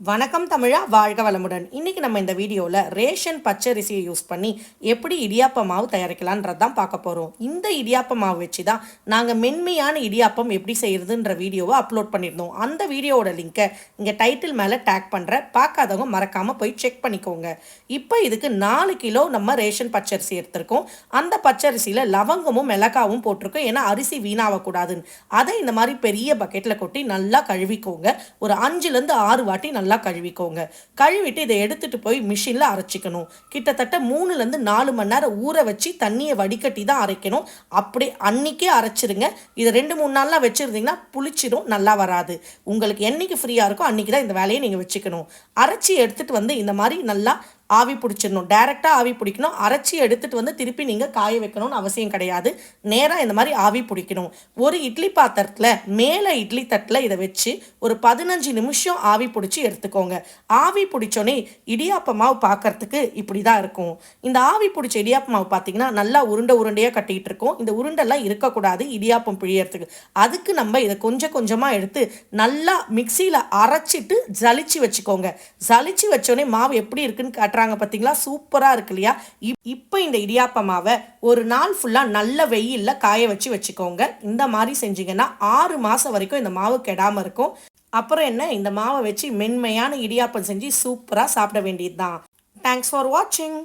வணக்கம் தமிழா வாழ்க வளமுடன். இன்றைக்கி நம்ம இந்த வீடியோவில் ரேஷன் பச்சரிசியை யூஸ் பண்ணி எப்படி இடியாப்ப மாவு தயாரிக்கலான்றது தான் பார்க்க போகிறோம் இந்த இடியாப்ப மாவு வச்சு தான் நாங்கள் மென்மையான இடியாப்பம் எப்படி செய்கிறதுன்ற வீடியோவை அப்லோட் பண்ணியிருந்தோம். அந்த வீடியோவோட லிங்கை இங்கே டைட்டில் மேலே டேக் பண்ணுற பார்க்காதவங்க மறக்காமல் போய் செக் பண்ணிக்கோங்க. இப்போ இதுக்கு நாலு கிலோ நம்ம ரேஷன் பச்சரிசி எடுத்திருக்கோம். அந்த பச்சரிசியில் லவங்கமும் மிளகாவும் போட்டிருக்கோம். ஏன்னா அரிசி வீணாகக்கூடாதுன்னு அதை இந்த மாதிரி பெரிய பக்கெட்டில் கொட்டி நல்லா கழுவிக்கோங்க. ஒரு அஞ்சுலேருந்து ஆறு வாட்டி நல்லா கழுவிக்கோங்க. கழுவிட்டு இதை எடுத்துட்டு போய் மிஷினில் அரைச்சிக்கணும். கிட்டத்தட்ட மூணுலேருந்து நாலு மணி நேரம் ஊற வச்சு தண்ணியை வடிகட்டி தான் அரைக்கணும். அப்படி அன்னைக்கே அரைச்சிருங்க. இதை ரெண்டு மூணு நாள்லாம் வச்சுருந்தீங்கன்னா புளிச்சிடும் நல்லா வராது. உங்களுக்கு என்னைக்கு ஃப்ரீயாக இருக்கோ அன்றைக்கி தான் இந்த வேலையை நீங்கள் வச்சுக்கணும். அரைச்சி எடுத்துகிட்டு வந்து இந்த மாதிரி நல்லா ஆவி பிடிச்சிடணும். டேரெக்டாக ஆவி பிடிக்கணும். அரைச்சி எடுத்துகிட்டு வந்து திருப்பி நீங்கள் காய வைக்கணும்னு அவசியம் கிடையாது. நேராக இந்த மாதிரி ஆவி பிடிக்கணும். ஒரு இட்லி பாத்திரத்தில் மேலே இட்லி தட்டில் இதை வச்சு ஒரு பதினஞ்சு நிமிஷம் ஆவி பிடிச்சி எடுத்துக்கோங்க. ஆவி பிடிச்சோன்னே இடியாப்ப மாவு பார்க்கறதுக்கு இப்படி தான் இருக்கும். இந்த ஆவி பிடிச்ச இடியாப்ப மாவு பார்த்தீங்கன்னா நல்லா உருண்டை உருண்டையாக கட்டிகிட்டு இருக்கும். இந்த உருண்டெல்லாம் இருக்கக்கூடாது இடியாப்பம் பிழியறதுக்கு. அதுக்கு நம்ம இதை கொஞ்சம் கொஞ்சமாக எடுத்து நல்லா மிக்சியில் அரைச்சிட்டு ஜலிச்சு வச்சுக்கோங்க. ஜலிச்சு வச்சோடனே மாவு எப்படி இருக்குன்னு காட்டுறாங்க பார்த்தீங்களா சூப்பராக இருக்கு இல்லையா? இப்- இப்போ இந்த இடியாப்ப மாவை ஒரு நாள் ஃபுல்லாக நல்ல வெயிலில் காய வச்சு வச்சுக்கோங்க. இந்த மாதிரி செஞ்சீங்கன்னா ஆறு மாதம் வரைக்கும் இந்த மாவு கெடாமல் இருக்கும். அப்புறம் என்ன? இந்த மாவை வச்சு மென்மையான இடியாப்பம் செஞ்சு சூப்பராக சாப்பிட வேண்டியது தான் தேங்க்ஸ் ஃபார் வாட்சிங்